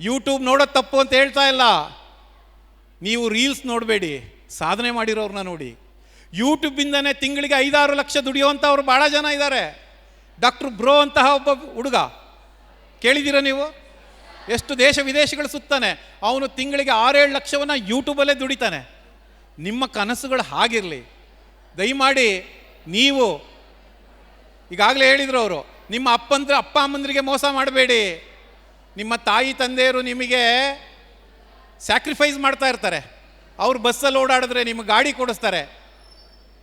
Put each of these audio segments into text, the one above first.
YouTube ನೋಡೋದು ತಪ್ಪು ಅಂತ ಹೇಳ್ತಾ ಇಲ್ಲ. ನೀವು ರೀಲ್ಸ್ ನೋಡಬೇಡಿ, ಸಾಧನೆ ಮಾಡಿರೋರನ್ನ ನೋಡಿ. ಯೂಟ್ಯೂಬಿಂದನೇ ತಿಂಗಳಿಗೆ ಐದಾರು ಲಕ್ಷ ದುಡಿಯುವಂಥವ್ರು ಭಾಳ ಜನ ಇದ್ದಾರೆ ಡಾಕ್ಟರ್ ಬ್ರೋ ಅಂತಹ ಒಬ್ಬ ಹುಡುಗ ಕೇಳಿದ್ದೀರಾ ನೀವು? ಎಷ್ಟು ದೇಶ ವಿದೇಶಗಳು ಸುತ್ತಾನೆ, ಅವನು ತಿಂಗಳಿಗೆ ಆರೇಳು ಲಕ್ಷವನ್ನು ಯೂಟ್ಯೂಬಲ್ಲೇ ದುಡಿತಾನೆ. ನಿಮ್ಮ ಕನಸುಗಳು ಹಾಗಿರಲಿ. ದಯಮಾಡಿ ನೀವು, ಈಗಾಗಲೇ ಹೇಳಿದರು ಅವರು, ನಿಮ್ಮ ಅಪ್ಪಂದ್ರೆ, ಅಪ್ಪ ಅಮ್ಮಂದ್ರಿಗೆ ಮೋಸ ಮಾಡಬೇಡಿ. ನಿಮ್ಮ ತಾಯಿ ತಂದೆಯರು ನಿಮಗೆ ಸ್ಯಾಕ್ರಿಫೈಸ್ ಮಾಡ್ತಾ ಇರ್ತಾರೆ. ಅವ್ರು ಬಸ್ಸಲ್ಲಿ ಓಡಾಡಿದ್ರೆ ನಿಮಗೆ ಗಾಡಿ ಕೊಡಿಸ್ತಾರೆ.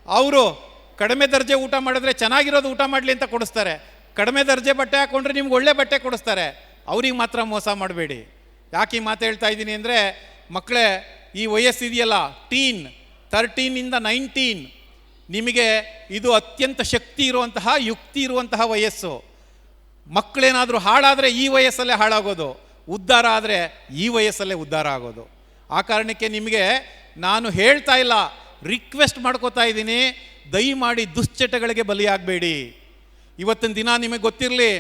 ಅವರು ಕಡಿಮೆ ದರ್ಜೆ ಊಟ ಮಾಡಿದ್ರೆ ಚೆನ್ನಾಗಿರೋದು ಊಟ ಮಾಡಲಿ ಅಂತ ಕೊಡಿಸ್ತಾರೆ. ಕಡಿಮೆ ದರ್ಜೆ ಬಟ್ಟೆ ಹಾಕ್ಕೊಂಡ್ರೆ ನಿಮ್ಗೆ ಒಳ್ಳೆ ಬಟ್ಟೆ ಕೊಡಿಸ್ತಾರೆ. ಅವ್ರಿಗೆ ಮಾತ್ರ ಮೋಸ ಮಾಡಬೇಡಿ. ಯಾಕೆ ಈ ಮಾತು ಹೇಳ್ತಾ ಇದ್ದೀನಿ ಅಂದರೆ, ಮಕ್ಕಳೇ, ಈ ವಯಸ್ಸಿದೆಯಲ್ಲ ಟೀನ್ ತರ್ಟೀನಿಂದ ನೈನ್ಟೀನ್ ನಿಮಗೆ ಇದು ಅತ್ಯಂತ ಶಕ್ತಿ ಇರುವಂತಹ, ಯುಕ್ತಿ ಇರುವಂತಹ ವಯಸ್ಸು. ಮಕ್ಕಳೇನಾದರೂ ಹಾಳಾದರೆ ಈ ವಯಸ್ಸಲ್ಲೇ ಹಾಳಾಗೋದು, ಉದ್ಧಾರ ಆದರೆ ಈ ವಯಸ್ಸಲ್ಲೇ ಉದ್ಧಾರ ಆಗೋದು. ಆ ಕಾರಣಕ್ಕೆ ನಿಮಗೆ ನಾನು ಹೇಳ್ತಾ ಇಲ್ಲ, ರಿಕ್ವೆಸ್ಟ್ ಮಾಡ್ಕೋತಾ ಇದ್ದೀನಿ, ದಯಮಾಡಿ ದುಶ್ಚಟಗಳಿಗೆ ಬಲಿಯಾಗಬೇಡಿ. ಇವತ್ತಿನ ದಿನ ನಿಮಗೆ ಗೊತ್ತಿರಲಿ,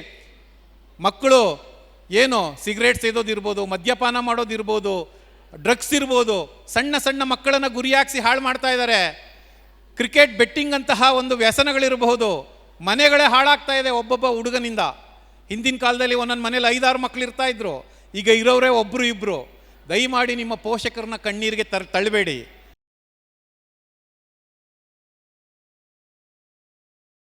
ಮಕ್ಕಳು ಏನು ಸಿಗರೇಟ್ ಸೇದೋದಿರ್ಬೋದು ಮದ್ಯಪಾನ ಮಾಡೋದಿರ್ಬೋದು, ಡ್ರಗ್ಸ್ ಇರ್ಬೋದು, ಸಣ್ಣ ಸಣ್ಣ ಮಕ್ಕಳನ್ನು ಗುರಿಯಾಗಿಸಿ ಹಾಳು ಮಾಡ್ತಾ ಇದ್ದಾರೆ. ಕ್ರಿಕೆಟ್ ಬೆಟ್ಟಿಂಗ್ ಅಂತಹ ಒಂದು ವ್ಯಸನಗಳಿರಬಹುದು, ಮನೆಗಳೇ ಹಾಳಾಗ್ತಾ ಇದೆ ಒಬ್ಬೊಬ್ಬ ಹುಡುಗನಿಂದ. ಹಿಂದಿನ ಕಾಲದಲ್ಲಿ ಒಂದೊಂದು ಮನೇಲಿ ಐದಾರು ಮಕ್ಳು ಇರ್ತಾ ಇದ್ರು. ಈಗ ಇರೋರೇ ಒಬ್ಬರು ಇಬ್ಬರು ದಯಮಾಡಿ ನಿಮ್ಮ ಪೋಷಕರನ್ನ ಕಣ್ಣೀರಿಗೆ ತರ್ ತಳ್ಳಬೇಡಿ